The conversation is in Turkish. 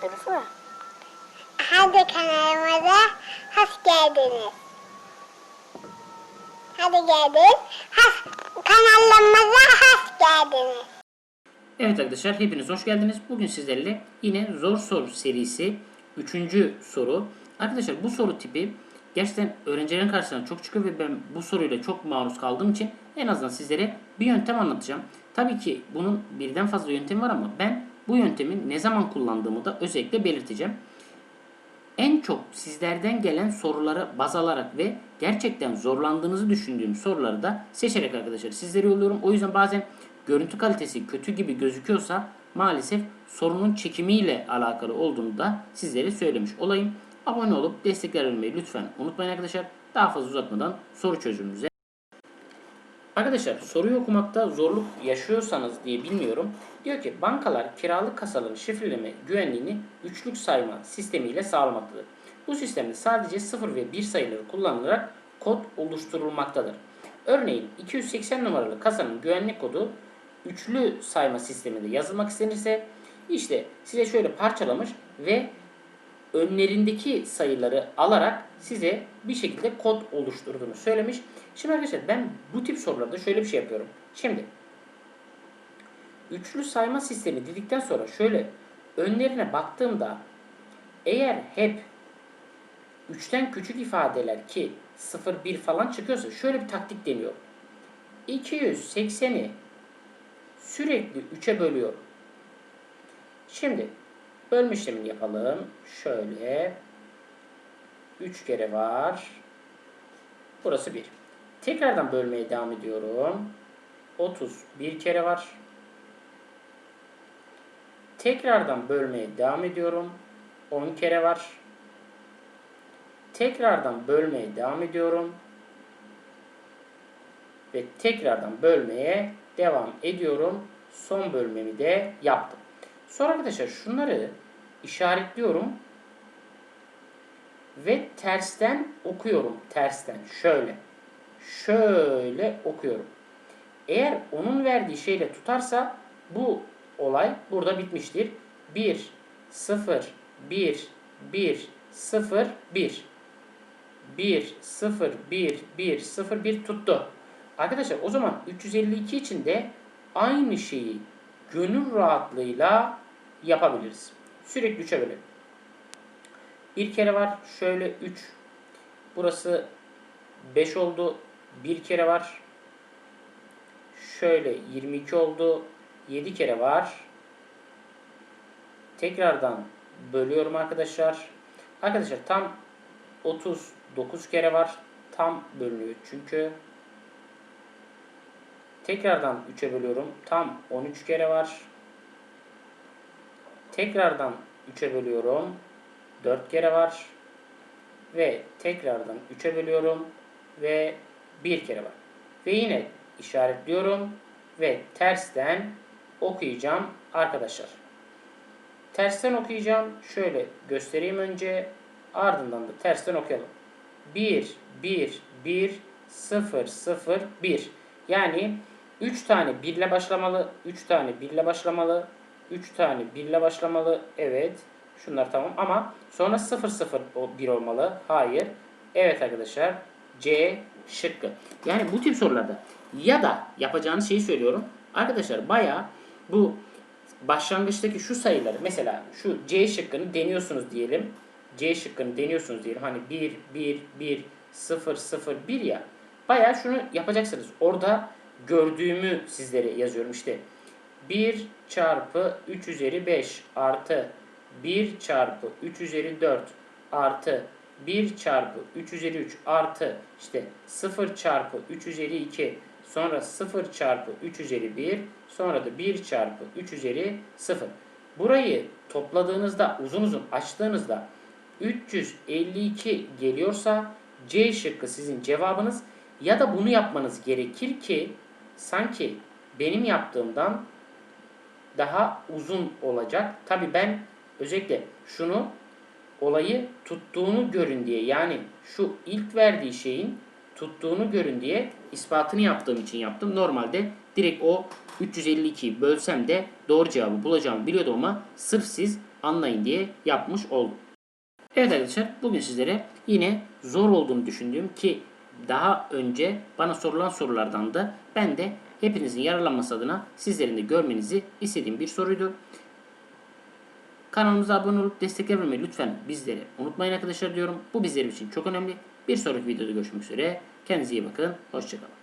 Hadi kanalımıza hoş geldiniz. Hadi geldin. Hoş, kanalımıza hoş geldiniz. Evet arkadaşlar hepiniz hoş geldiniz. Bugün sizlerle yine zor soru serisi 3. soru. Arkadaşlar bu soru tipi gerçekten öğrencilerin karşısına çok çıkıyor ve ben bu soruyla çok maruz kaldığım için en azından sizlere bir yöntem anlatacağım. Tabii ki bunun birden fazla yöntemi var ama ben bu yöntemi ne zaman kullandığımı da özellikle belirteceğim. En çok sizlerden gelen soruları baz alarak ve gerçekten zorlandığınızı düşündüğüm soruları da seçerek arkadaşlar sizlere yolluyorum. O yüzden bazen görüntü kalitesi kötü gibi gözüküyorsa maalesef sorunun çekimiyle alakalı olduğunu da sizlere söylemiş olayım. Abone olup destekler vermeyi lütfen unutmayın arkadaşlar. Daha fazla uzatmadan soru çözümümüze Arkadaşlar soruyu okumakta zorluk yaşıyorsanız diye bilmiyorum. Diyor ki bankalar kiralık kasaların şifreleme güvenliğini üçlük sayma sistemiyle sağlamaktadır. Bu sistemde sadece 0 ve 1 sayıları kullanılarak kod oluşturulmaktadır. Örneğin 280 numaralı kasanın güvenlik kodu üçlü sayma sisteminde yazılmak istenirse işte size şöyle parçalamış ve önlerindeki sayıları alarak size bir şekilde kod oluşturduğunu söylemiş. Şimdi arkadaşlar ben bu tip sorularda şöyle bir şey yapıyorum. Şimdi üçlü sayma sistemi dedikten sonra şöyle önlerine baktığımda eğer hep 3'ten küçük ifadeler ki 0 1 falan çıkıyorsa şöyle bir taktik deniyor. 280'i sürekli 3'e bölüyorum. Şimdi bölme işlemini yapalım. Şöyle 3 kere var. Burası 1. Tekrardan bölmeye devam ediyorum. 30 bir kere var. Tekrardan bölmeye devam ediyorum. 10 kere var. Tekrardan bölmeye devam ediyorum. Ve tekrardan bölmeye devam ediyorum. Son bölmemi de yaptım. Sonra arkadaşlar şunları işaretliyorum. Ve tersten okuyorum. Tersten şöyle. Şöyle okuyorum. Eğer onun verdiği şeyle tutarsa bu olay burada bitmiştir. 1, 0, 1, 1, 0, 1. 1, 0, 1, 1, 0, 1 tuttu. Arkadaşlar o zaman 352 için de aynı şeyi gönül rahatlığıyla yapabiliriz. Sürekli 3'e bölelim. Bir kere var. Şöyle 3. Burası 5 oldu. Bir kere var. Şöyle 22 oldu. 7 kere var. Tekrardan bölüyorum arkadaşlar. Arkadaşlar tam 39 kere var. Tam bölünüyor çünkü. Tekrardan 3'e bölüyorum. Tam 13 kere var. Tekrardan 3'e bölüyorum. 4 kere var. Ve tekrardan 3'e bölüyorum. Ve 1 kere var. Ve yine işaretliyorum. Ve tersten okuyacağım arkadaşlar. Tersten okuyacağım. Şöyle göstereyim önce. Ardından da tersten okuyalım. 1, 1, 1, 0, 0, 1. Yani 3 tane 1 ile başlamalı. 3 tane 1 ile başlamalı. 3 tane 1 ile başlamalı. Evet. Şunlar tamam ama sonra 0 0 1 olmalı. Hayır. Evet arkadaşlar. C şıkkı. Yani bu tip sorularda ya da yapacağınız şeyi söylüyorum. Arkadaşlar bayağı bu başlangıçtaki şu sayıları mesela şu C şıkkını deniyorsunuz diyelim. C şıkkını deniyorsunuz diyelim. Hani 1 1 1 0 0 1 ya. Bayağı şunu yapacaksınız. Orada gördüğümü sizlere yazıyorum işte. 1 çarpı 3 üzeri 5 artı 1 çarpı 3 üzeri 4 artı 1 çarpı 3 üzeri 3 artı işte 0 çarpı 3 üzeri 2 sonra 0 çarpı 3 üzeri 1 sonra da 1 çarpı 3 üzeri 0. Burayı topladığınızda uzun uzun açtığınızda 352 geliyorsa C şıkkı sizin cevabınız ya da bunu yapmanız gerekir ki sanki benim yaptığımdan daha uzun olacak. Tabi ben özellikle şunu olayı tuttuğunu görün diye yani şu ilk verdiği şeyin tuttuğunu görün diye ispatını yaptığım için yaptım. Normalde direkt o 352'yi bölsem de doğru cevabı bulacağımı biliyordum ama sırf siz anlayın diye yapmış oldum. Evet arkadaşlar bugün sizlere yine zor olduğunu düşündüğüm ki daha önce bana sorulan sorulardan da ben de hepinizin yararlanması adına sizlerin de görmenizi istediğim bir soruydu. Kanalımıza abone olup destek vermeyi lütfen bizleri unutmayın arkadaşlar diyorum. Bu bizler için çok önemli. Bir sonraki videoda görüşmek üzere. Kendinize iyi bakın. Hoşçakalın.